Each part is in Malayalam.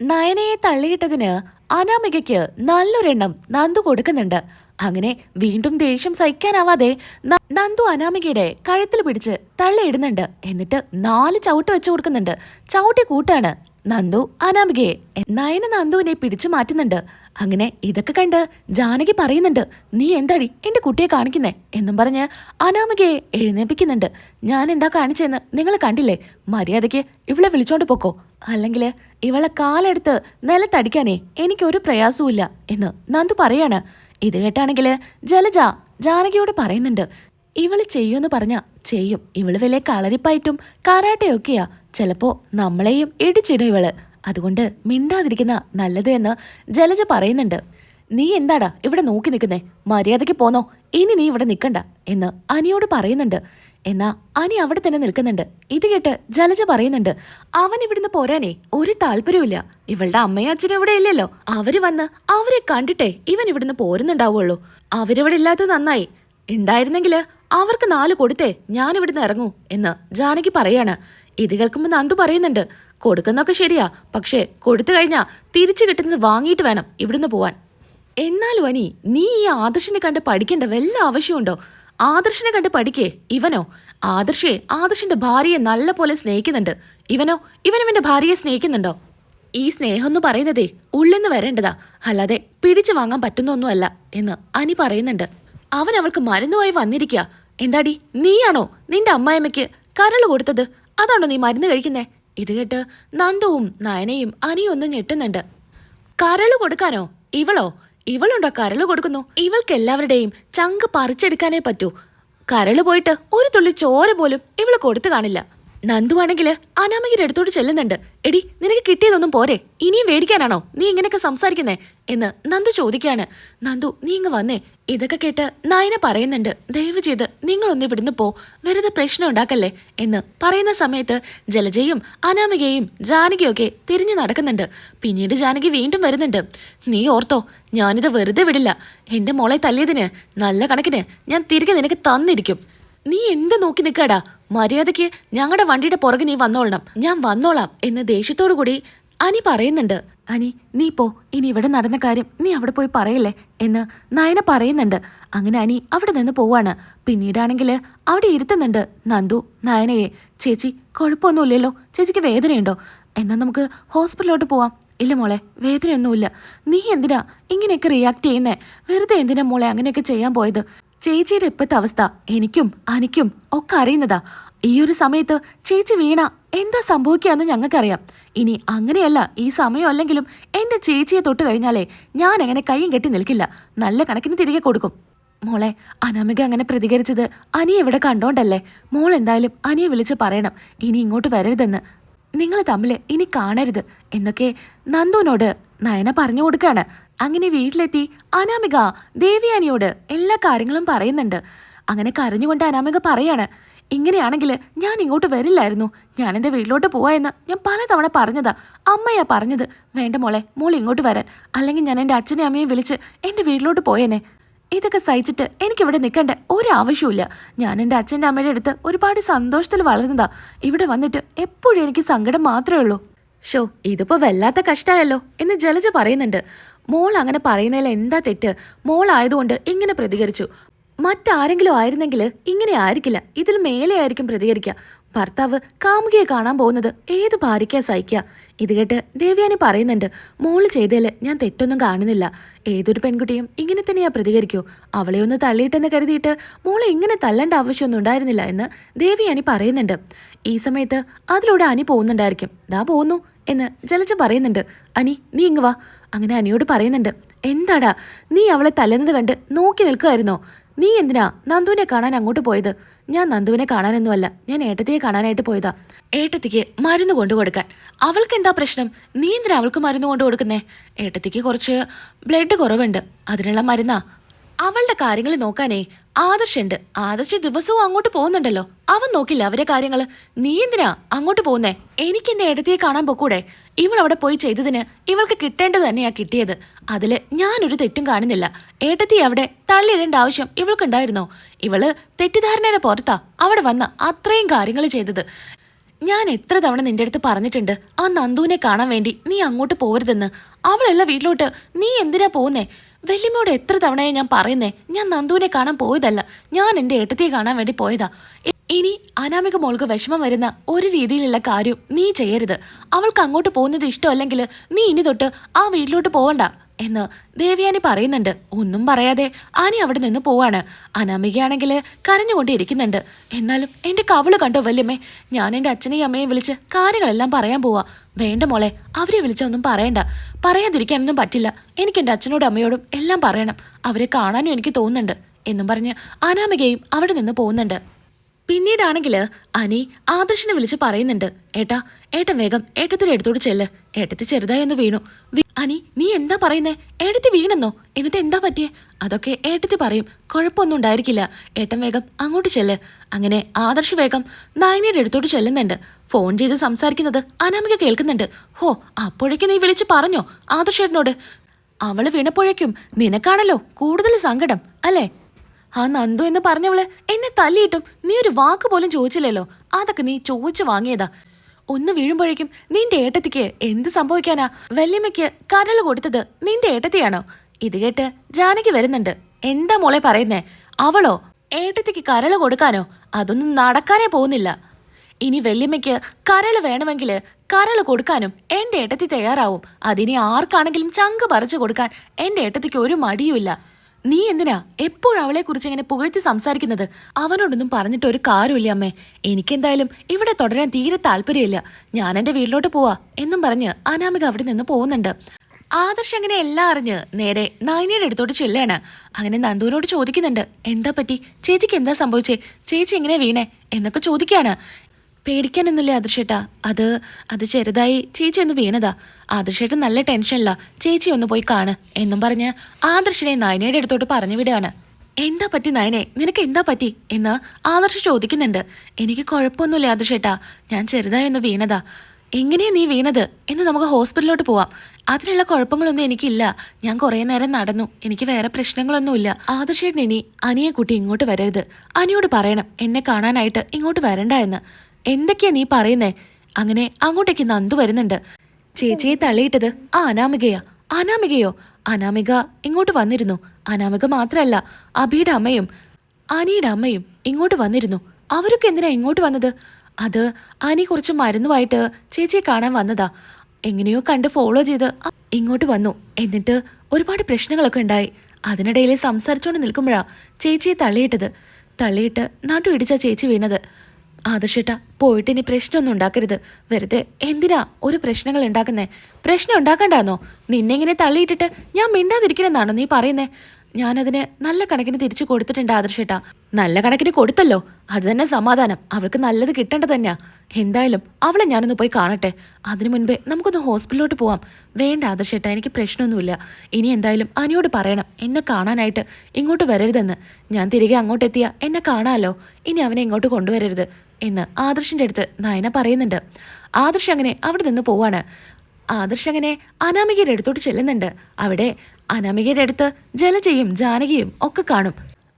നയനയെ തള്ളിയിട്ടതിന് അനാമികയ്ക്ക് നല്ലൊരെണ്ണം നന്ദു കൊടുക്കുന്നുണ്ട്. അങ്ങനെ വീണ്ടും ദേഷ്യം സഹിക്കാനാവാതെ നന്ദു അനാമികയുടെ കഴുത്തിൽ പിടിച്ച് തള്ളിയിടുന്നുണ്ട്. എന്നിട്ട് നാല് ചവിട്ട് വെച്ചു കൊടുക്കുന്നുണ്ട്. ചവിട്ടി കൂട്ടാണ് നന്ദു അനാമികയെ. നയന നന്ദുവിനെ പിടിച്ചു മാറ്റുന്നുണ്ട്. അങ്ങനെ ഇതൊക്കെ കണ്ട് ജാനകി പറയുന്നുണ്ട് നീ എന്താടി എന്റെ കുട്ടിയെ കാണിക്കുന്നേ? എന്നും പറഞ്ഞ് അനാമികയെ എഴുന്നേപ്പിക്കുന്നുണ്ട്. ഞാൻ എന്താ കാണിച്ചെന്ന് നിങ്ങൾ കണ്ടില്ലേ? മര്യാദയ്ക്ക് ഇവളെ വിളിച്ചോണ്ട് പോക്കോ. അല്ലെങ്കിൽ ഇവളെ കാലെടുത്ത് നിലത്തടിക്കാനേ എനിക്കൊരു പ്രയാസവുമില്ല എന്ന് നന്ദു പറയാണ്. ഇത് കേട്ടാണെങ്കിൽ ജലജ ജാനകിയോട് പറയുന്നുണ്ട് ഇവൾ ചെയ്യുമെന്ന് പറഞ്ഞ ചെയ്യും. ഇവൾ വലിയ കളരിപ്പായിട്ടും കാരാട്ടയൊക്കെയാ. ചിലപ്പോ നമ്മളെയും ഇടിച്ചിടും ഇവൾ. അതുകൊണ്ട് മിണ്ടാതിരിക്കുന്ന നല്ലത് എന്ന് ജലജ പറയുന്നുണ്ട്. നീ എന്താടാ ഇവിടെ നോക്കി നിൽക്കുന്നേ മര്യാദയ്ക്ക് പോന്നോ. ഇനി നീ ഇവിടെ നിൽക്കണ്ട എന്ന് അനിയോട് പറയുന്നുണ്ട്. എന്നാ അനി അവിടെ തന്നെ നിൽക്കുന്നുണ്ട്. ഇത് കേട്ട് ജലജ പറയുന്നുണ്ട് അവൻ ഇവിടുന്ന് പോരാനേ ഒരു താല്പര്യമില്ല ഇവളുടെ അമ്മയും അച്ഛനും ഇവിടെ ഇല്ലല്ലോ. അവർ വന്ന് അവരെ കണ്ടിട്ടേ ഇവൻ ഇവിടുന്ന് പോരുന്നുണ്ടാവുള്ളൂ. അവരിവിടെ ഇല്ലാത്തത് നന്നായി. ഉണ്ടായിരുന്നെങ്കിൽ അവർക്ക് നാല് കൊടുത്തേ ഞാൻ ഇവിടുന്ന് ഇറങ്ങൂ എന്ന് ജാനകി പറയാണ്. ഇത് കേൾക്കുമ്പോൾ നന്ദു പറയുന്നുണ്ട് കൊടുക്കുന്നൊക്കെ ശരിയാ പക്ഷേ കൊടുത്തു കഴിഞ്ഞാ തിരിച്ചു കിട്ടുന്നത് വാങ്ങിയിട്ട് വേണം ഇവിടുന്ന് പോവാൻ. എന്നാലും അനി നീ ഈ ആദർശിനെ കണ്ട് പഠിക്കേണ്ട വല്ല ആവശ്യമുണ്ടോ? ആദർശിനെ കണ്ട് പഠിക്കേ ഇവനോ? ആദർശേ ആദർശിന്റെ ഭാര്യയെ നല്ല പോലെ സ്നേഹിക്കുന്നുണ്ട്. ഇവനോ? ഇവനും എന്റെ ഭാര്യയെ സ്നേഹിക്കുന്നുണ്ടോ? ഈ സ്നേഹം എന്ന് പറയുന്നതേ ഉള്ളിന്ന് വരേണ്ടതാ. അല്ലാതെ പിടിച്ചു വാങ്ങാൻ പറ്റുന്നൊന്നുമല്ല എന്ന് അനി പറയുന്നുണ്ട്. അവൻ അവൾക്ക് മരുന്നുമായി വന്നിരിക്കുക എന്താടി നീയാണോ? നിന്റെ അമ്മായിമ്മയ്ക്ക് കരൾ കൊടുത്തത്? അതാണോ നീ മരുന്ന് കഴിക്കുന്നേ? ഇത് കേട്ട് നന്ദുവും നയനയും അനിയും ഒന്ന് ഞെട്ടുന്നുണ്ട്. കരൾ കൊടുക്കാനോ? ഇവളോ? ഇവളുണ്ടോ? കരൾ കൊടുക്കുന്നു. ഇവൾക്ക് എല്ലാവരുടെയും ചങ്ക് പറിച്ചെടുക്കാനേ പറ്റൂ. കരൾ പോയിട്ട് ഒരു തുള്ളി ചോര പോലും ഇവൾ കൊടുത്തു കാണില്ല. നന്ദുവാണെങ്കിൽ അനാമികയുടെ അടുത്തോട്ട് ചെല്ലുന്നുണ്ട്. എടി നിനക്ക് കിട്ടിയതൊന്നും പോരെ. ഇനിയും മേടിക്കാനാണോ? നീ ഇങ്ങനെയൊക്കെ സംസാരിക്കുന്നേ? എന്ന് നന്ദു ചോദിക്കാണ്. നന്ദു നീ ഇങ്ങ് വന്നേ. ഇതൊക്കെ കേട്ട് നയന പറയുന്നുണ്ട്. ദയവ് ചെയ്ത് നിങ്ങളൊന്ന് ഇവിടുന്ന് പോ. വെറുതെ പ്രശ്നം ഉണ്ടാക്കല്ലേ? എന്ന് പറയുന്ന സമയത്ത് ജലജയും അനാമികയും ജാനകിയൊക്കെ തിരിഞ്ഞു നടക്കുന്നുണ്ട്. പിന്നീട് ജാനകി വീണ്ടും വരുന്നുണ്ട്. നീ ഓർത്തോ ഞാനിത് വെറുതെ വിടില്ല. എന്റെ മോളെ തല്ലിയതിന് നല്ല കണക്കിന് ഞാൻ തിരികെ നിനക്ക് തന്നിരിക്കും. നീ എന്ത് നോക്കി നിൽക്കാടാ മര്യാദയ്ക്ക് ഞങ്ങളുടെ വണ്ടിയുടെ പുറകെ നീ വന്നോളണം. ഞാൻ വന്നോളാം എന്ന് ദേഷ്യത്തോടു കൂടി അനി പറയുന്നുണ്ട്. അനി നീ പോ. ഇനി ഇവിടെ നടന്ന കാര്യം നീ അവിടെ പോയി പറയല്ലേ എന്ന് നയന പറയുന്നുണ്ട്. അങ്ങനെ അനി അവിടെ നിന്ന് പോവാണ്. പിന്നീടാണെങ്കിൽ അവിടെ ഇരുത്തുന്നുണ്ട് നന്ദു നയനയെ. ചേച്ചി കുഴപ്പമൊന്നുമില്ലല്ലോ. ചേച്ചിക്ക് വേദനയുണ്ടോ? എന്നാൽ നമുക്ക് ഹോസ്പിറ്റലിലോട്ട് പോവാം. ഇല്ല മോളെ വേദനയൊന്നുമില്ല. നീ എന്തിനാ ഇങ്ങനെയൊക്കെ റിയാക്ട് ചെയ്യുന്നേ? വെറുതെ എന്തിനാ മോളെ അങ്ങനെയൊക്കെ ചെയ്യാൻ പോയത്? ചേച്ചിയുടെ ഇപ്പോഴത്തെ അവസ്ഥ എനിക്കും അനിക്കും ഒക്കെ അറിയുന്നതാ. ഈ ഒരു സമയത്ത് ചേച്ചി വീണ എന്താ സംഭവിക്കാന്ന് ഞങ്ങൾക്കറിയാം. ഇനി അങ്ങനെയല്ല ഈ സമയം അല്ലെങ്കിലും എന്റെ ചേച്ചിയെ തൊട്ട് കഴിഞ്ഞാലേ ഞാൻ അങ്ങനെ കൈയും കെട്ടി നിൽക്കില്ല. നല്ല കണക്കിന് തിരികെ കൊടുക്കും. മോളെ അനാമിക അങ്ങനെ പ്രതികരിച്ചത് അനി ഇവിടെ കണ്ടോണ്ടല്ലേ? മോൾ എന്തായാലും അനിയെ വിളിച്ച് പറയണം. ഇനി ഇങ്ങോട്ട് വരരുതെന്ന്. നിങ്ങൾ തമ്മിൽ ഇനി കാണരുത് എന്നൊക്കെ നന്ദുവിനോട് നയന പറഞ്ഞു കൊടുക്കാണ്. അങ്ങനെ വീട്ടിലെത്തി അനാമിക ദേവിയാനിയോട് എല്ലാ കാര്യങ്ങളും പറയുന്നുണ്ട്. അങ്ങനെ കരഞ്ഞുകൊണ്ട് അനാമിക പറയാണ് ഇങ്ങനെയാണെങ്കിൽ ഞാൻ ഇങ്ങോട്ട് വരില്ലായിരുന്നു. ഞാൻ എന്റെ വീട്ടിലോട്ട് പോവാ എന്ന് ഞാൻ പലതവണ പറഞ്ഞതാ. അമ്മയാ പറഞ്ഞത്. വേണ്ട മോളെ മോൾ ഇങ്ങോട്ട് വരാൻ. അല്ലെങ്കിൽ ഞാൻ എന്റെ അച്ഛനെയും അമ്മയും വിളിച്ച് എന്റെ വീട്ടിലോട്ട് പോയേനെ. ഇതൊക്കെ സഹിച്ചിട്ട് എനിക്കിവിടെ നിൽക്കേണ്ട ഒരാവശ്യമില്ല ഞാൻ എന്റെ അച്ഛന്റെ അമ്മയുടെ അടുത്ത് ഒരുപാട് സന്തോഷത്തിൽ വളർന്നതാ ഇവിടെ വന്നിട്ട് എപ്പോഴും എനിക്ക് സങ്കടം മാത്രമേ ഉള്ളൂ. ഷോ ഇതിപ്പോ വല്ലാത്ത കഷ്ടമായല്ലോ എന്ന് ജലജ പറയുന്നുണ്ട്. മോൾ അങ്ങനെ പറയുന്നതിൽ എന്താ തെറ്റ്? മോൾ ആയതുകൊണ്ട് ഇങ്ങനെ പ്രതികരിച്ചു. മറ്റാരെങ്കിലും ആയിരുന്നെങ്കിൽ ഇങ്ങനെ ആയിരിക്കില്ല. ഇതിൽ മേലെ ആയിരിക്കും പ്രതികരിക്കുക. ഭർത്താവ് കാമുകിയെ കാണാൻ പോകുന്നത് ഏത് ഭാര്യയ്ക്കാ സഹിക്കുക? ഇത് കേട്ട് ദേവ്യാനി പറയുന്നുണ്ട് മോൾ ചെയ്തതിൽ ഞാൻ തെറ്റൊന്നും കാണുന്നില്ല. ഏതൊരു പെൺകുട്ടിയും ഇങ്ങനെ തന്നെയാ പ്രതികരിക്കൂ. അവളെ ഒന്ന് തള്ളിയിട്ടെന്ന് കരുതിയിട്ട് മോളെ ഇങ്ങനെ തള്ളേണ്ട ആവശ്യമൊന്നും ഉണ്ടായിരുന്നില്ല എന്ന് ദേവിയാനി പറയുന്നുണ്ട്. ഈ സമയത്ത് അതിലൂടെ അനി പോകുന്നുണ്ടായിരിക്കും. ദാ പോകുന്നു എന്ന് ജലജ പറയുന്നുണ്ട്. അനി നീ ഇങ്ങ് വാ. അങ്ങനെ അനിയോട് പറയുന്നുണ്ട്. എന്താടാ നീ അവളെ തല്ലുന്നത് കണ്ട് നോക്കി നിൽക്കുമായിരുന്നോ നീ എന്തിനാ നന്ദുവിനെ കാണാൻ അങ്ങോട്ട് പോയത്? ഞാൻ നന്ദുവിനെ കാണാനൊന്നുമല്ല ഞാൻ ഏട്ടത്തിയെ കാണാനായിട്ട് പോയതാ. ഏട്ടത്തിക്ക് മരുന്ന് കൊണ്ടു കൊടുക്കാൻ. അവൾക്ക് എന്താ പ്രശ്നം? നീ എന്തിനാ അവൾക്ക് മരുന്ന് കൊണ്ടു കൊടുക്കുന്നേ? ഏട്ടത്തിക്ക് കുറച്ച് ബ്ലഡ് കുറവുണ്ട്. അതിനുള്ള മരുന്നാ. അവളുടെ കാര്യങ്ങൾ നോക്കാനേ ആദർശുണ്ട്. ആദർശ് ദിവസവും അങ്ങോട്ട് പോകുന്നുണ്ടല്ലോ. അവൻ നോക്കില്ല അവരെ കാര്യങ്ങൾ. നീ എന്തിനാ അങ്ങോട്ട് പോകുന്നേ? എനിക്ക് എന്നെ ഇടത്തിയെ കാണാൻ പോക്കൂടെ? ഇവൾ അവിടെ പോയി ചെയ്തതിന് ഇവൾക്ക് കിട്ടേണ്ടത് തന്നെയാ കിട്ടിയത്. അതിൽ ഞാനൊരു തെറ്റും കാണുന്നില്ല. ഏട്ടത്തി അവിടെ തള്ളിയിടേണ്ട ആവശ്യം ഇവൾക്കുണ്ടായിരുന്നോ? ഇവൾ തെറ്റിദ്ധാരണയുടെ പുറത്താ. അവിടെ വന്ന അത്രയും കാര്യങ്ങൾ ചെയ്തത്. ഞാൻ എത്ര തവണ നിന്റെ അടുത്ത് പറഞ്ഞിട്ടുണ്ട് ആ നന്ദുവിനെ കാണാൻ വേണ്ടി നീ അങ്ങോട്ട് പോരുതെന്ന് അവളുള്ള വീട്ടിലോട്ട്. നീ എന്തിനാ പോകുന്നേ? വല്യമ്മയോട് എത്ര തവണയായി ഞാൻ പറയുന്നേ? ഞാൻ നന്ദുവിനെ കാണാൻ പോയതല്ല. ഞാൻ എന്റെ ഏട്ടത്തിയെ കാണാൻ വേണ്ടി പോയതാ. ഇനി അനാമിക മോൾക്ക് വിഷമം വരുന്ന ഒരു രീതിയിലുള്ള കാര്യം നീ ചെയ്യരുത്. അവൾക്ക് അങ്ങോട്ട് പോകുന്നത് ഇഷ്ടമല്ലെങ്കിൽ നീ ഇനി തൊട്ട് ആ വീട്ടിലോട്ട് പോവണ്ട എന്ന് ദേവ്യാനി പറയുന്നുണ്ട്. ഒന്നും പറയാതെ ആനി അവിടെ നിന്ന് പോവാണ്. അനാമികയാണെങ്കിൽ കരഞ്ഞുകൊണ്ട് ഇരിക്കുന്നുണ്ട് എന്നാലും എന്റെ കവൾ കണ്ടോ വല്യമ്മേ? ഞാൻ എന്റെ അച്ഛനെയും അമ്മയെയും വിളിച്ച് കാര്യങ്ങളെല്ലാം പറയാൻ പോവാ. വേണ്ട മോളെ അവരെ വിളിച്ചൊന്നും പറയണ്ട. പറയാതിരിക്കാനൊന്നും പറ്റില്ല. എനിക്ക് എന്റെ അച്ഛനോടും അമ്മയോടും എല്ലാം പറയണം. അവരെ കാണാനും എനിക്ക് തോന്നുന്നുണ്ട് എന്നും പറഞ്ഞ് അനാമികയും അവിടെ നിന്ന് പോകുന്നുണ്ട്. പിന്നീടാണെങ്കിൽ അനി ആദർശിനെ വിളിച്ച് പറയുന്നുണ്ട്. ഏട്ടാ ഏട്ടൻ വേഗം ഏട്ടത്തിന്റെ അടുത്തോട്ട് ചെല്ല്. ഏട്ടത്തി ചെറുതായി ഒന്ന് വീണു. അനി നീ എന്താ പറയുന്നേ? ഏട്ടത്തി വീണെന്നോ? എന്നിട്ട് എന്താ പറ്റിയേ? അതൊക്കെ ഏട്ടത്തി പറയും. കുഴപ്പമൊന്നും ഉണ്ടായിരിക്കില്ല. ഏട്ടൻ വേഗം അങ്ങോട്ട് ചെല്ല്. അങ്ങനെ ആദർശ് വേഗം നായനിയുടെ അടുത്തോട്ട് ചെല്ലുന്നുണ്ട്. ഫോൺ ചെയ്ത് സംസാരിക്കുന്നത് അനാമിക കേൾക്കുന്നുണ്ട്. ഹോ അപ്പോഴേക്കും നീ വിളിച്ച് പറഞ്ഞോ ആദർശേട്ടനോട്? അവൾ വീണപ്പോഴേക്കും നിനക്കാണല്ലോ കൂടുതൽ സങ്കടം അല്ലേ? ആ നന്ദു എന്ന് പറഞ്ഞവൾ എന്നെ തല്ലിയിട്ടും നീ ഒരു വാക്ക് പോലും ചോദിച്ചില്ലല്ലോ? അതൊക്കെ നീ ചോദിച്ചു വാങ്ങിയതാ. ഒന്ന് വീഴുമ്പോഴേക്കും നിന്റെ ഏട്ടത്തിക്ക് എന്ത് സംഭവിക്കാനാ? വല്യമ്മയ്ക്ക് കരൾ കൊടുത്തത് നിന്റെ ഏട്ടത്തിയാണോ? ഇത് കേട്ട് ജാനകി വരുന്നുണ്ട്. എന്താ മോളെ പറയുന്നേ? അവളോ? ഏട്ടത്തിക്ക് കരൾ കൊടുക്കാനോ? അതൊന്നും നടക്കാനേ പോകുന്നില്ല. ഇനി വല്യമ്മയ്ക്ക് കരൾ വേണമെങ്കിൽ കരൾ കൊടുക്കാനും എന്റെ ഏട്ടത്തി തയ്യാറാവും. അതിനി ആർക്കാണെങ്കിലും ചങ്ക് പറിച്ചു കൊടുക്കാൻ എന്റെ ഏട്ടത്തിക്ക് ഒരു മടിയുമില്ല. നീ എന്തിനാ എപ്പോഴും അവളെ കുറിച്ച് ഇങ്ങനെ പുകഴ്ത്തി സംസാരിക്കുന്നത്? അവനോടൊന്നും പറഞ്ഞിട്ട് ഒരു കാര്യമില്ല അമ്മേ. എനിക്കെന്തായാലും ഇവിടെ തുടരാൻ തീരെ താല്പര്യമില്ല. ഞാൻ എന്റെ വീട്ടിലോട്ട് പോവാ എന്നും പറഞ്ഞ് അനാമിക അവിടെ നിന്ന് പോകുന്നുണ്ട്. ആദർശ് അങ്ങനെ എല്ലാം അറിഞ്ഞ് നേരെ നയനയുടെ അടുത്തോട്ട് ചെല്ലാണ്. അങ്ങനെ നന്ദുവിനോട് ചോദിക്കുന്നുണ്ട് എന്താ പറ്റി? ചേച്ചിക്ക് എന്താ സംഭവിച്ചേ? ചേച്ചി എങ്ങനെ വീണേ? എന്നൊക്കെ ചോദിക്കാണ്. പേടിക്കാനൊന്നുമില്ല ആദർശേട്ടാ. അത് അത് ചെറുതായി ചേച്ചി ഒന്ന് വീണതാ. ആദർശേട്ടൻ നല്ല ടെൻഷനില്ല ചേച്ചി ഒന്ന് പോയി കാണ് എന്നും പറഞ്ഞ് ആദർശിനെ നയനയുടെ അടുത്തോട്ട് പറഞ്ഞു വിടുകയാണ്. എന്താ പറ്റി നയനെ? നിനക്ക് എന്താ പറ്റി? എന്ന് ആദർശ് ചോദിക്കുന്നുണ്ട്. എനിക്ക് കുഴപ്പമൊന്നുമില്ല ആദർശേട്ടാ. ഞാൻ ചെറുതായി ഒന്ന് വീണതാ. എങ്ങനെയാ നീ വീണത്? എന്ന് നമുക്ക് ഹോസ്പിറ്റലിലോട്ട് പോവാം. അതിനുള്ള കുഴപ്പങ്ങളൊന്നും എനിക്കില്ല. ഞാൻ കുറേ നേരം നടന്നു. എനിക്ക് വേറെ പ്രശ്നങ്ങളൊന്നുമില്ല. ആദർശേട്ടൻ ഇനി അനിയെ കുട്ടി ഇങ്ങോട്ട് വരരുത്. അനിയോട് പറയണം എന്നെ കാണാനായിട്ട് ഇങ്ങോട്ട് വരണ്ട എന്ന്. എന്തൊക്കെയാ നീ പറയുന്നേ? അങ്ങനെ അങ്ങോട്ടേക്ക് നന്ദു വരുന്നുണ്ട്. ചേച്ചിയെ തള്ളിയിട്ടത് ആ അനാമികയാ. അനാമികയോ? അനാമിക ഇങ്ങോട്ട് വന്നിരുന്നു. അനാമിക മാത്രമല്ല അബിയുടെ അമ്മയും അനിയുടെ അമ്മയും ഇങ്ങോട്ട് വന്നിരുന്നു. അവരൊക്കെ എന്തിനാ ഇങ്ങോട്ട് വന്നത്? അത് അനി കുറച്ച് മരുന്നുമായിട്ട് ചേച്ചിയെ കാണാൻ വന്നതാ. എങ്ങനെയോ കണ്ട് ഫോളോ ചെയ്ത് ഇങ്ങോട്ട് വന്നു. എന്നിട്ട് ഒരുപാട് പ്രശ്നങ്ങളൊക്കെ ഉണ്ടായി. അതിനിടയിൽ സംസാരിച്ചുകൊണ്ട് നിൽക്കുമ്പോഴാ ചേച്ചിയെ തള്ളിയിട്ടത്. തള്ളിയിട്ട് നാട്ടു ഇടിച്ച ചേച്ചി വീണത്. ആദർശേട്ടാ പോയിട്ട് ഇനി പ്രശ്നമൊന്നും ഉണ്ടാക്കരുത്. വെറുതെ എന്തിനാ ഒരു പ്രശ്നങ്ങൾ ഉണ്ടാക്കുന്നേ? പ്രശ്നം ഉണ്ടാക്കണ്ടാന്നോ നിന്നെ ഇങ്ങനെ തള്ളിയിട്ടിട്ട് ഞാൻ മിണ്ടാതിരിക്കണമെന്നാണോ നീ പറയുന്നേ? ഞാനതിന് നല്ല കണക്കിന് തിരിച്ചു കൊടുത്തിട്ടുണ്ട് ആദർശേട്ടാ. നല്ല കണക്കിന് കൊടുത്തല്ലോ. അത് തന്നെ സമാധാനം. അവൾക്ക് നല്ലത് കിട്ടേണ്ടത് തന്നെയാ. എന്തായാലും അവളെ ഞാനൊന്ന് പോയി കാണട്ടെ. അതിനു മുൻപേ നമുക്കൊന്ന് ഹോസ്പിറ്റലിലോട്ട് പോവാം. വേണ്ട ആദർശേട്ടാ എനിക്ക് പ്രശ്നമൊന്നുമില്ല. ഇനി എന്തായാലും അനിയോട് പറയണം. എന്നെ കാണാനായിട്ട് ഇങ്ങോട്ട് വരരുതെന്ന്. ഞാൻ തിരികെ അങ്ങോട്ടെത്തിയാ എന്നെ കാണാമല്ലോ ഇനി അവനെ ഇങ്ങോട്ട് കൊണ്ടുവരരുത്. എന്ന് ആദർശിന്റെ അടുത്ത് നയന പറയുന്നുണ്ട്. ആദർശ് അങ്ങനെ അവിടെ നിന്ന് പോവാണ്. ആദർശ് അങ്ങനെ അനാമികയുടെ അടുത്തോട്ട് ചെല്ലുന്നുണ്ട്. അവിടെ അനാമികയുടെ അടുത്ത് ജലജയും ജാനകിയും ഒക്കെ കാണും.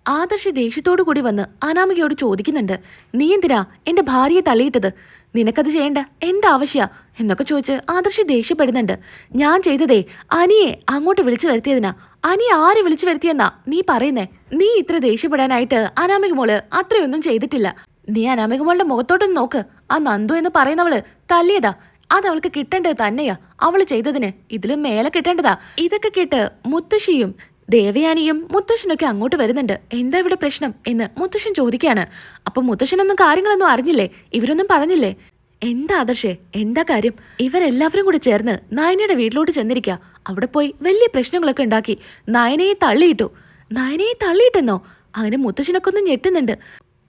ആദർശ് ദേഷ്യത്തോടു കൂടി വന്ന് അനാമികയോട് ചോദിക്കുന്നുണ്ട്. നീ എന്തിനാ എന്റെ ഭാര്യയെ തള്ളിയിട്ടത്? നിനക്കത് ചെയ്യേണ്ട എന്താവശ്യ? എന്നൊക്കെ ചോദിച്ച് ആദർശ് ദേഷ്യപ്പെടുന്നുണ്ട്. ഞാൻ ചെയ്തതേ അനിയെ അങ്ങോട്ട് വിളിച്ചു വരുത്തിയതിനാ. അനി ആര് വിളിച്ചു വരുത്തിയെന്നാ നീ പറയുന്നേ? നീ ഇത്ര ദേഷ്യപ്പെടാനായിട്ട് അനാമിക മോൾ അത്രയൊന്നും ചെയ്തിട്ടില്ല. നീ അനാമിക മോളുടെ മുഖത്തോട്ടൊന്ന് നോക്ക്. ആ നന്ദു എന്ന് പറയുന്നവൾ തല്ലിയതാ. അത് അവൾക്ക് കിട്ടേണ്ടത് തന്നെയാ. അവൾ ചെയ്തതിന് ഇതിലും മേലെ കിട്ടേണ്ടതാ. ഇതൊക്കെ കേട്ട് മുത്തശ്ശിയും ദേവയാനിയും മുത്തശ്ശനൊക്കെ അങ്ങോട്ട് വരുന്നുണ്ട്. എന്താ ഇവിടെ പ്രശ്നം എന്ന് മുത്തശ്ശൻ ചോദിക്കുകയാണ്. അപ്പൊ മുത്തശ്ശനൊന്നും കാര്യങ്ങളൊന്നും അറിഞ്ഞില്ലേ? ഇവരൊന്നും പറഞ്ഞില്ലേ? എന്താ ആദർശേ? എന്താ കാര്യം? ഇവരെല്ലാവരും കൂടി ചേർന്ന് നായനയുടെ വീട്ടിലോട്ട് ചെന്നിരിക്കുക അവിടെ പോയി വലിയ പ്രശ്നങ്ങളൊക്കെ ഉണ്ടാക്കി. നായനയെ തള്ളിയിട്ടു. നായനയെ തള്ളിയിട്ടെന്നോ? അങ്ങനെ മുത്തശ്ശനൊക്കെ ഒന്ന് ഞെട്ടുന്നുണ്ട്.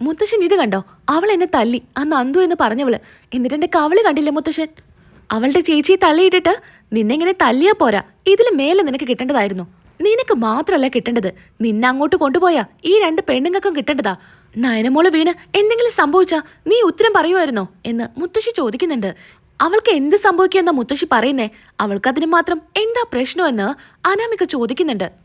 മുത്തശ്ശൻ ഇത് കണ്ടോ? അവൾ എന്നെ തല്ലി. അന്ന് അന്തു എന്ന് പറഞ്ഞവൾ എന്നിട്ട് എന്റെ കവൾ കണ്ടില്ലേ മുത്തശ്ശൻ? അവളുടെ ചേച്ചിയെ തള്ളിയിട്ടിട്ട് നിന്നെ ഇങ്ങനെ തല്ലിയാ പോരാ. ഇതിൽ മേലെ നിനക്ക് കിട്ടേണ്ടതായിരുന്നു. നിനക്ക് മാത്രല്ല കിട്ടേണ്ടത്. നിന്നെ അങ്ങോട്ട് കൊണ്ടുപോയാ ഈ രണ്ട് പെണ്ണുങ്ങൾക്കും കിട്ടേണ്ടതാ. നയനമോൾ വീണ് എന്തെങ്കിലും സംഭവിച്ചാ നീ ഉത്തരം പറയുമായിരുന്നോ? എന്ന് മുത്തശ്ശി ചോദിക്കുന്നുണ്ട്. അവൾക്ക് എന്ത് സംഭവിക്കുമെന്ന മുത്തശ്ശി പറയുന്നേ? അവൾക്കതിന് മാത്രം എന്താ പ്രശ്നമെന്ന്? അനാമിക ചോദിക്കുന്നുണ്ട്.